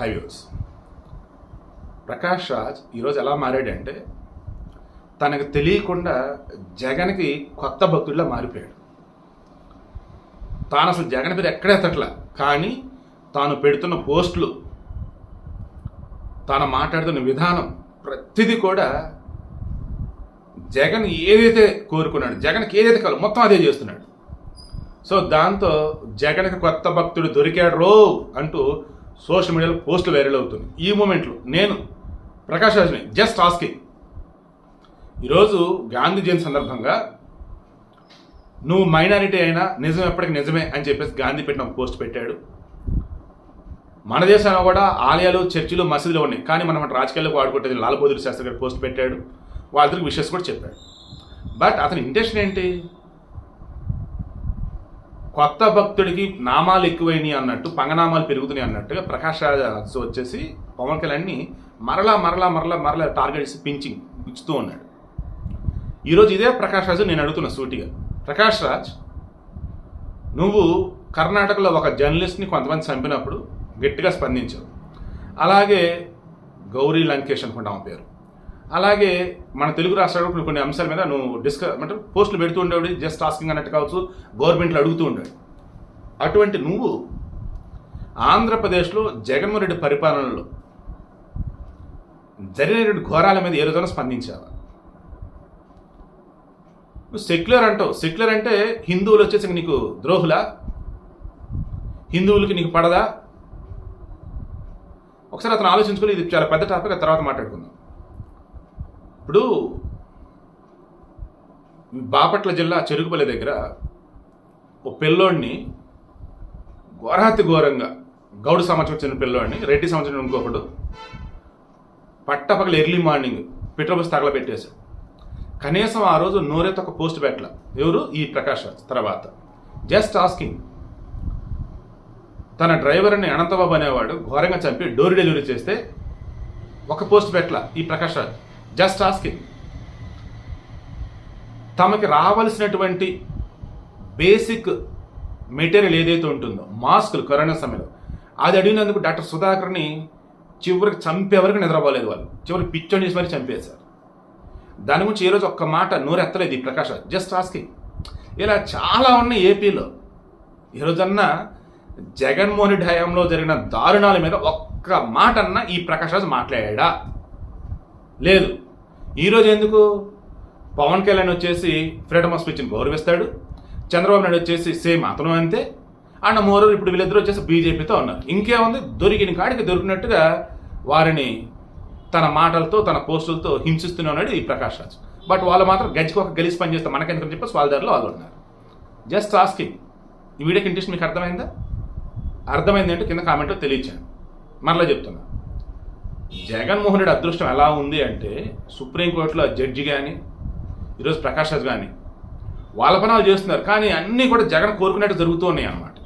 హైవ్యూస్ ప్రకాష్ రాజ్ ఈరోజు ఎలా మారాడంటే తనకు తెలియకుండా జగన్కి కొత్త భక్తుడిలా మారిపోయాడు. తాను అసలు జగన్ పేరు ఎక్కడే ఎత్తట్లా? కానీ తాను పెడుతున్న పోస్టులు తాను మాట్లాడుతున్న విధానం ప్రతిదీ కూడా జగన్ ఏదైతే కోరుకున్నాడు జగన్కి ఏదైతే కావాలి మొత్తం అదే చేస్తున్నాడు. సో దాంతో జగన్కి కొత్త భక్తుడు దొరికాడు రో అంటూ సోషల్ మీడియాలో పోస్టులు వైరల్ అవుతుంది ఈ మూమెంట్లో నేను ప్రకాష్ రాజ్ని జస్ట్ ఆస్కింగ్ ఈరోజు గాంధీ జయంతి సందర్భంగా నువ్వు మైనారిటీ అయినా నిజం ఎప్పటికీ నిజమే అని చెప్పేసి గాంధీ పెట్టిన పోస్ట్ పెట్టాడు. మన దేశంలో కూడా ఆలయాలు చర్చిలు మసీదులు ఉన్నాయి. కానీ మనం అటు రాజకీయాలకు వాడుకుంటుంది లాల్ శాస్త్రి గారు పోస్ట్ పెట్టాడు. వాళ్ళకి విషయస్ కూడా చెప్పాడు. బట్ అతని ఇంటెన్షన్ ఏంటి? కొత్త భక్తుడికి నామాలు ఎక్కువైనాయి అన్నట్టు పంగనామాలు పెరుగుతున్నాయి అన్నట్టుగా ప్రకాష్ రాజ్ వచ్చేసి పవన్ కళ్యాణ్ని మరలా మరలా మరలా మరలా టార్గెట్స్ పించింగ్ ఇచ్చుతూ ఉన్నాడు. ఈరోజు ఇదే ప్రకాష్ రాజు నేను అడుగుతున్నా సూటిగా. ప్రకాష్ రాజ్ నువ్వు కర్ణాటకలో ఒక జర్నలిస్ట్ని కొంతమంది చంపినప్పుడు గట్టిగా స్పందించావు. అలాగే గౌరీ లంకేష్ అనుకుంటా ఆమె పేరు. అలాగే మన తెలుగు రాష్ట్రాలు కొన్ని అంశాల మీద నువ్వు డిస్కస్ అంటే పోస్టులు పెడుతూ ఉండేవాడు జస్ట్ ఆస్కింగ్ అన్నట్టు కావచ్చు గవర్నమెంట్లు అడుగుతూ ఉండాడు అటువంటి నువ్వు ఆంధ్రప్రదేశ్లో జగన్మోహన్ రెడ్డి పరిపాలనలో జరిగినటువంటి ఘోరాల మీద ఏ రోజైనా స్పందించావా? నువ్వు సెక్యులర్ అంటావు. సెక్యులర్ అంటే హిందువులు వచ్చేసి నీకు ద్రోహులా? హిందువులకి నీకు పడదా? ఒకసారి అతను ఆలోచించుకుని ఇది చాలా పెద్ద టాపిక్ ఆ తర్వాత మాట్లాడుకుందాం. ఇప్పుడు బాపట్ల జిల్లా చెరుకుపల్లి దగ్గర ఒక పిల్లోడిని ఘోరాతి ఘోరంగా గౌడు సంవత్సరం చెందిన పిల్లోడిని రెడ్డి సంవత్సరం ఇంకొకడు పట్టపగల ఎర్లీ మార్నింగ్ పెట్రోల్ బస్ తగలబెట్టేశాడు కనీసం ఆ రోజు నోరెత్త ఒక పోస్ట్ పెట్టల. ఎవరు? ఈ ప్రకాష్ తర్వాత. జస్ట్ ఆస్కింగ్ తన డ్రైవర్ని అనంతబాబు అనేవాడు ఘోరంగా చంపి డోర్ డెలివరీ చేస్తే ఒక పోస్ట్ పెట్టల ఈ ప్రకాష్ రాజ్. జస్ట్ ఆస్కింగ్ తమకి రావాల్సినటువంటి బేసిక్ మెటీరియల్ ఏదైతే ఉంటుందో మాస్కులు కరోనా సమయంలో అది అడిగినందుకు డాక్టర్ సుధాకర్ని చివరికి చంపే వరకు నిద్రపోలేదు వాళ్ళు. చివరికి పిచ్చోని చేసి మరి చంపేశారు. దాని గురించి ఈరోజు ఒక్క మాట నోరెత్తలేదు ఈ ప్రకాష్ జస్ట్ ఆస్కింగ్ ఇలా చాలా ఉన్నాయి ఏపీలో. ఈరోజన్నా జగన్మోహన్ రెడ్డి హయాంలో జరిగిన దారుణాల మీద ఒక్క మాట అన్న ఈ ప్రకాష్ రాజు మాట్లాడా? లేదు. ఈరోజు ఎందుకు? పవన్ కళ్యాణ్ వచ్చేసి ఫ్రీడమ్ ఆఫ్ స్పీచ్ని గౌరవిస్తాడు. చంద్రబాబు నాయుడు వచ్చేసి సేమ్ అతను అంతే. అండ్ మోరో ఇప్పుడు వీళ్ళిద్దరూ వచ్చేసి బీజేపీతో ఉన్నారు. ఇంకేముంది? దొరికిన కాడికి దొరికినట్టుగా వారిని తన మాటలతో తన పోస్టులతో హింసిస్తూనే ఉన్నాడు ఈ ప్రకాష్ రాజ్. బట్ వాళ్ళు మాత్రం గజ్జికి ఒక గెలిచి పని మనకెందుకని చెప్పేసి వాళ్ళ దారిలో వాళ్ళు ఉన్నారు. Just asking. ఈ వీడియోకి ఇంట్రెస్ట్ మీకు అర్థమైందా? అర్థమైంది అంటే కింద కామెంట్లో తెలియచాను మరలా చెప్తున్నా. జగన్మోహన్ రెడ్డి అదృష్టం ఎలా ఉంది అంటే సుప్రీంకోర్టులో జడ్జి కానీ ఈరోజు ప్రకాష్ రాజ్ కానీ వాళ్ళ పని వాళ్ళు చేస్తున్నారు. కానీ అన్నీ కూడా జగన్ కోరుకున్నట్టు జరుగుతూ ఉన్నాయి అన్నమాట.